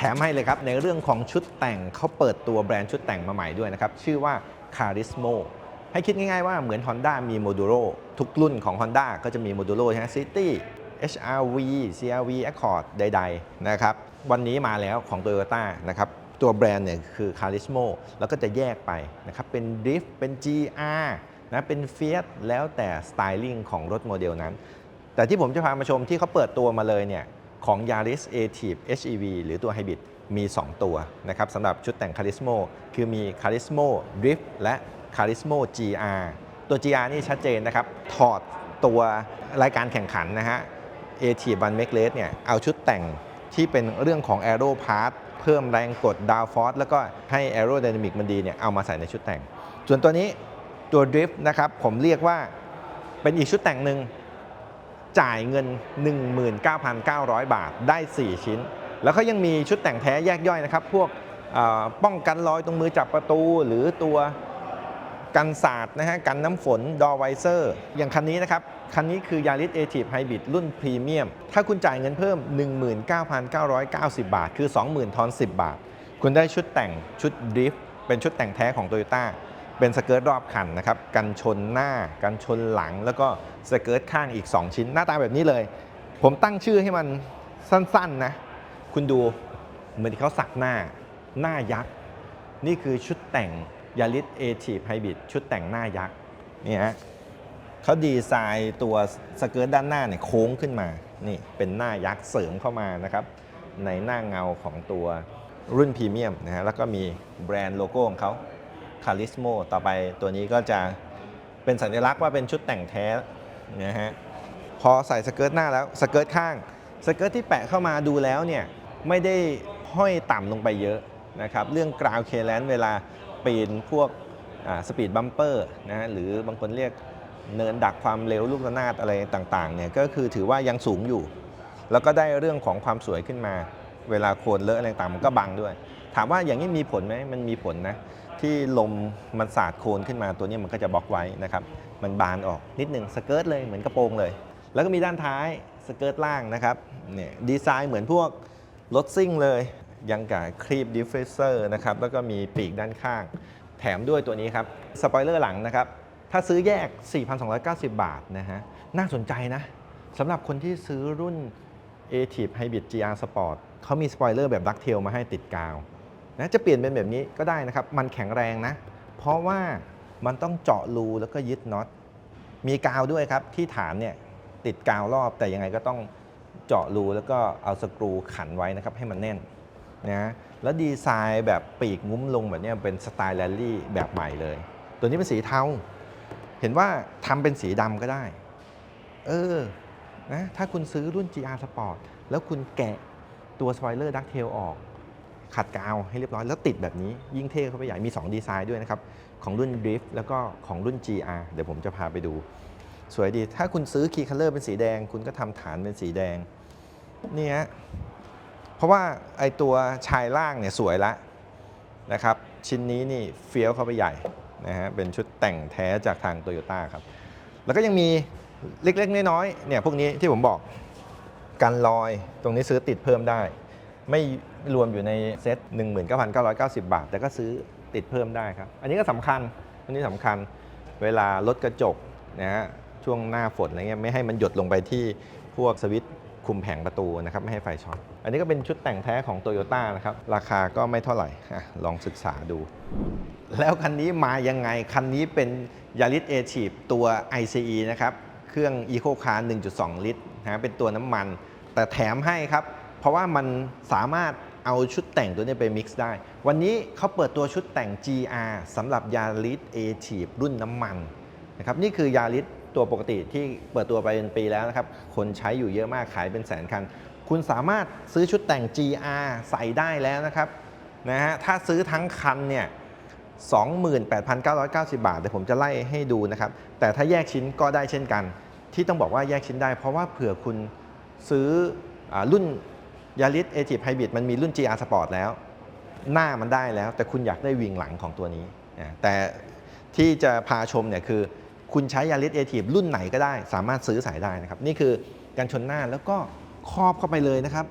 แถมให้เลยครับ ในเรื่องของชุดแต่งเขาเปิดตัวแบรนด์ชุดแต่งมาใหม่ด้วยนะครับ ชื่อว่า Carismo ให้คิดง่ายๆว่าเหมือน Honda มี Modulo ทุกรุ่นของ Honda ก็จะมี Modulo ใช่ไหม City HRV CRV Accord ใดๆนะครับ วันนี้มาแล้วของ Toyota นะครับตัวแบรนด์เนี่ยคือ Carismo แล้วก็จะแยกไปนะครับ เป็น Drift เป็น GR นะเป็น Fiat แล้วแต่สไตลิ่งของรถโมเดลนั้น แต่ที่ผมจะพามาชมที่เขาเปิดตัวมาเลยเนี่ย ของ Yaris Ative HEV หรือตัว Hybrid มี 2 ตัวนะครับสำหรับชุดแต่ง Carismo คือมี Carismo Drift และ Carismo GR ตัว GR นี่ชัดเจนนะครับ ถอดตัวรายการแข่งขันนะฮะ Ative One Make Race เนี่ยเอาชุดแต่งที่เป็นเรื่องของ Aero Part เพิ่มแรงกด Down Force แล้วก็ให้ Aerodynamic มันดีเนี่ยเอามาใส่ในชุดแต่ง ส่วนตัวนี้ตัว Drift นะครับผมเรียกว่าเป็นอีกชุดแต่งหนึ่ง จ่ายเงิน 19,900 บาทได้ 4 ชิ้น แล้วเขายังมีชุดแต่งแท้แยกย่อยนะครับ พวกป้องกันรอยตรงมือจับประตูหรือตัวกันศาสตร์นะฮะกันน้ำฝนดอไวเซอร์อย่างคันนี้นะครับ คันนี้คือ Yaris Active Hybrid รุ่นพรีเมียม ถ้าคุณจ่ายเงินเพิ่ม 19,990 บาท คือ 20,000ทอน10 บาท คุณได้ชุดแต่งชุดดริฟต์เป็นชุดแต่งแท้ของ Toyota เป็นสเกิร์ตรอบคันนะครับกันชนหน้ากันชนหลัง แล้วก็สเกิร์ตข้างอีก 2 ชิ้น หน้าตาแบบนี้เลย ผมตั้งชื่อให้มันสั้นๆนะคุณดูเหมือนที่เขาสักหน้าหน้ายักษ์ นี่คือชุดแต่งยาริสเอทีฟไฮบริดชุดแต่งหน้ายักษ์นี่ฮะเขาดีไซน์ตัวสเกิร์ตด้านหน้าเนี่ยโค้งขึ้นมานี่เป็นหน้ายักษ์เสริมเข้ามานะครับในหน้าเงาของตัวรุ่นพรีเมียมนะฮะแล้วก็มีแบรนด์โลโก้ของเขา คาริสโมต่อไปตัวนี้ก็จะเป็นสัญลักษณ์ว่าเป็นชุดแต่งแท้นะฮะพอใส่สเกิร์ตหน้าแล้วสเกิร์ตข้างสเกิร์ตที่แปะเข้ามาดูแล้วเนี่ยไม่ได้ห้อยต่ำลงไปเยอะนะครับเรื่องกราวเคแลนเวลาปีนพวกสปีดบัมเปอร์นะฮะหรือบางคนเรียกเนินดักความเร็วลูกระนาดอะไรต่างๆเนี่ยก็คือถือว่ายังสูงอยู่ แล้วก็ได้เรื่องของความสวยขึ้นมา เวลาโคนเลอะอะไรต่างมันก็บังด้วย ถามว่าอย่างนี้มีผลไหมมันมีผลนะ ที่ลมมันสาดโคลนขึ้นมาตัวนี้มันก็จะบล็อกไว้นะครับ มันบานออกนิดหนึ่งสเกิร์ตเลยเหมือนกระโปรงเลย แล้วก็มีด้านท้ายสเกิร์ตล่างนะครับเนี่ยดีไซน์เหมือนพวกรถซิ่งเลย ยังกับครีบดิฟเฟเซอร์นะครับแล้วก็มีปีกด้านข้าง แถมด้วยตัวนี้ครับสปอยเลอร์หลังนะครับ ถ้าซื้อแยก 4,290 บาทนะฮะน่าสนใจนะสำหรับคนที่ซื้อรุ่น a t i v e Hybrid GR Sport เขามีสปอยเลอร์แบบดักเทลมาให้ติดกาว นะจะเปลี่ยนเป็นแบบนี้ก็ได้นะครับ มันแข็งแรงนะ เพราะว่ามันต้องเจาะรูแล้วก็ยึดน็อต มีกาวด้วยครับ ที่ฐานเนี่ยติดกาวรอบแต่ยังไงก็ต้องเจาะรูแล้วก็เอาสกรูขันไว้นะครับให้มันแน่นนะแล้วดีไซน์แบบปีกงุ้มลงแบบนี้เป็นสไตล์แรลลี่แบบใหม่เลย ตัวนี้เป็นสีเทา เห็นว่าทำเป็นสีดำก็ได้ เออนะถ้าคุณซื้อรุ่น GR Sport แล้วคุณแกะตัวสปอเลอร์ดักเทลออก ขัดกาวให้เรียบร้อยแล้วติดแบบนี้ยิ่งเท่เข้าไปใหญ่มี 2 ดีไซน์ด้วยนะครับ ของรุ่น Drift แล้วก็ของรุ่น GR เดี๋ยวผมจะพาไปดู สวยดีถ้าคุณซื้อ Key Color เป็นสีแดง คุณก็ทำฐานเป็นสีแดงนี่ฮะเพราะว่าไอตัวชายล่างเนี่ยสวยละนะครับ ชิ้นนี้นี่เฟี้ยวเข้าไปใหญ่นะฮะเป็นชุดแต่งแท้จากทางโตโยต้าครับ แล้วก็ยังมีเล็กๆน้อยๆเนี่ยพวกนี้ที่ผมบอกกันรอยตรงนี้ซื้อติดเพิ่มได้ ไม่รวมอยู่ในเซ็ต19,990 บาท แต่ก็ซื้อติดเพิ่มได้ครับ อันนี้ก็สำคัญ อันนี้สำคัญเวลาลดกระจกนะฮะช่วงหน้าฝนอะไรเงี้ยไม่ให้มันหยดลงไปที่พวกสวิตช์คุมแผงประตูนะครับไม่ให้ไฟช็อต อันนี้ก็เป็นชุดแต่งแท้ของ Toyota นะครับ ราคาก็ไม่เท่าไหร่อะลองศึกษาดู แล้วคันนี้มายังไง คันนี้เป็น Yaris a t i v e ตัว ICE นะครับ เครื่อง Eco Car 1.2 ลิตรนะฮะเป็นตัวน้ำมัน แต่แถมให้ครับ เพราะว่ามันสามารถเอาชุดแต่งตัวนี้ไป mix ได้ วันนี้เขาเปิดตัวชุดแต่ง GR สำหรับ Yaris a t i v e รุ่นน้ำมันนะครับนี่คือ Yaris ตัวปกติที่เปิดตัวไปเป็นปีแล้วนะครับ คนใช้อยู่เยอะมากขายเป็นแสนคัน คุณสามารถซื้อชุดแต่ง GR ใส่ได้แล้วนะครับนะฮะถ้าซื้อทั้งคันเนี่ย28,990 บาทเดี๋ยวผมจะไล่ให้ดูนะครับ แต่ถ้าแยกชิ้นก็ได้เช่นกัน ที่ต้องบอกว่าแยกชิ้นได้ เพราะว่าเผื่อคุณซื้ออ ยารุ่น Yaris a t i v e Hybrid มันมีรุ่น GR Sport แล้ว หน้ามันได้แล้ว แต่คุณอยากได้วิงหลังของตัวนี้ แต่ที่จะพาชมเนี่ยคือคุณใช้ Yaris a t i v e รุ่นไหนก็ได้ สามารถซื้อใส่ได้นะครับ นี่คือการชนหน้าแล้วก็ครอบเข้าไปเลยนะครับ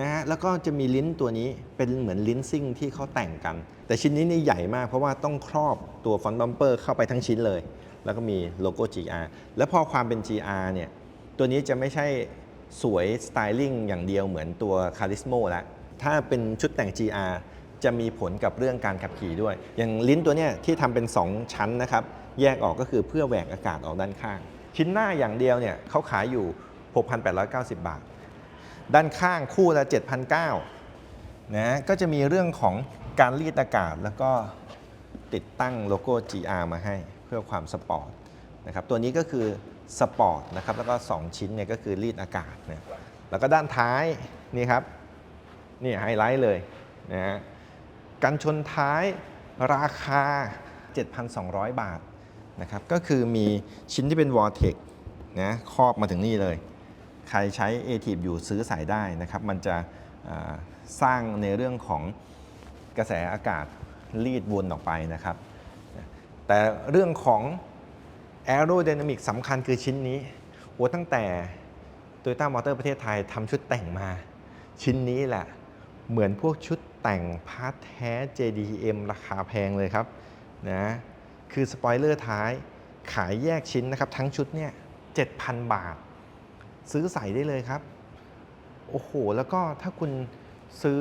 นะฮะแล้วก็จะมีลิ้นตัวนี้เป็นเหมือนลิ้นซิ่งที่เขาแต่งกัน แต่ชิ้นนี้นี่ใหญ่มากเพราะว่าต้องครอบตัวฟอนต์บัมเปอร์เข้าไปทั้งชิ้นเลย แล้วก็มีโลโก้ GR แล้วพอความเป็น GR เนี่ยตัวนี้จะไม่ใช่ สวยสไตลิ่งอย่างเดียวเหมือนตัวคาริสโมแล้วถ้าเป็นชุดแต่ง GR จะมีผลกับเรื่องการขับขี่ด้วย อย่างลิ้นตัวเนี้ยที่ทำเป็น 2 ชั้นนะครับ แยกออกก็คือเพื่อแหวกอากาศออกด้านข้าง ชิ้นหน้าอย่างเดียวเนี่ยเขาขายอยู่ 6,890 บาท ด้านข้างคู่ละ7,900นะก็จะมีเรื่องของการรีดอากาศแล้วก็ติดตั้งโลโก้ GR มาให้เพื่อความสปอร์ต นะครับตัวนี้ก็คือสปอร์ตนะครับแล้วก็ 2 ชิ้นเนี่ยก็คือรีดอากาศเนี่ยแล้วก็ด้านท้ายนี่ครับนี่ไฮไลท์เลยนะฮะกันชนท้ายราคา 7,200 บาทนะครับก็คือมีชิ้นที่เป็น Vortex นะครอบมาถึงนี่เลย ใครใช้ a t i v อยู่ซื้อสายได้นะครับมันจะสร้างในเรื่องของกระแสอากาศรีดวนออกไปนะครับ แต่เรื่องของ Aerodynamic สำคัญคือชิ้นนี้โอ้ตั้งแต่ Toyota Motor ประเทศไทยทำชุดแต่งมา ชิ้นนี้แหละ เหมือนพวกชุดแต่งพาร์ทแท้ JDM ราคาแพงเลยครับนะคือสปอยเลอร์ท้ายขายแยกชิ้นนะครับ ทั้งชุดเนี่ย 7,000 บาท ซื้อใส่ได้เลยครับ โอ้โห แล้วก็ถ้าคุณซื้อ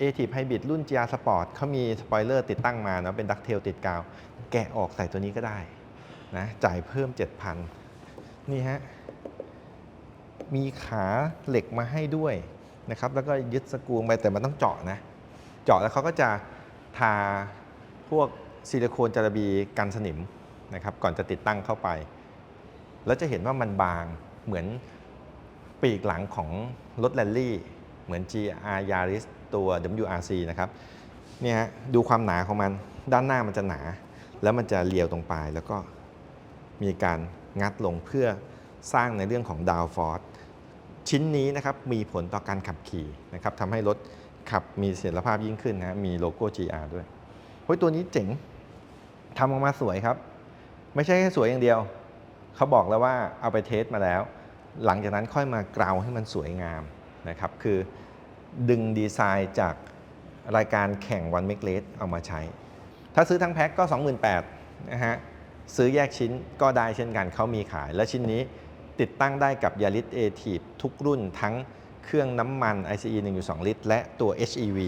a t i v Hybrid รุ่น GR Sport เขามีสปอยเลอร์ติดตั้งมาเนาะเป็นดักเทลติดกาว แกะออกใส่ตัวนี้ก็ได้ นะจ่ายเพิ่ม 7,000 นี่ฮะ มีขาเหล็กมาให้ด้วยนะครับ แล้วก็ยึดสกรูไปแต่มันต้องเจาะนะ เจาะแล้วเขาก็จะทาพวกซิลิโคนจารบีกันสนิมนะครับก่อนจะติดตั้งเข้าไป แล้วจะเห็นว่ามันบางเหมือนปีกหลังของรถแรลลี่ เหมือน GR Yaris ตัว WRC นะครับเนี่ยฮะดูความหนาของมันด้านหน้ามันจะหนา แล้วมันจะเรียวตรงปลายแล้วก็ มีการงัดลงเพื่อสร้างในเรื่องของดาวฟอร์ชิ้นนี้นะครับมีผลต่อการขับขี่นะครับทำให้รถขับมีเสถียรภาพยิ่งขึ้นนะมีโลโก้ GR ด้วยเฮ้ยตัวนี้เจ๋งทำออกมาสวยครับ ไม่ใช่แค่สวยอย่างเดียว เขาบอกแล้วว่าเอาไปเทสมาแล้ว หลังจากนั้นค่อยมากราวให้มันสวยงามนะครับ คือดึงดีไซน์จากรายการแข่งวันเมกเลสเอามาใช้ ถ้าซื้อทั้งแพ็คก็ 28,000นะฮะ ซื้อแยกชิ้นก็ได้เช่นกันเขามีขาย และชิ้นนี้ติดตั้งได้กับ Yaris a t i v ทุกรุ่นทั้งเครื่องน้ำมัน ICE 1.2 ลิตร และตัว HEV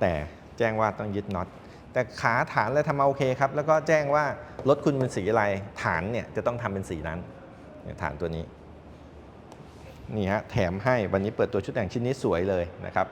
แต่แจ้งว่าต้องยึดน็อตแต่ขาฐานและทำมาโอเคครับ แล้วก็แจ้งว่ารถคุณเป็นสีอะไร ฐานเนี่ยจะต้องทำเป็นสีนั้นเนี่ยฐานตัวนี้ นี่ฮะแถมให้วันนี้เปิดตัวชุดแต่งชิ้นนี้สวยเลยนะครับ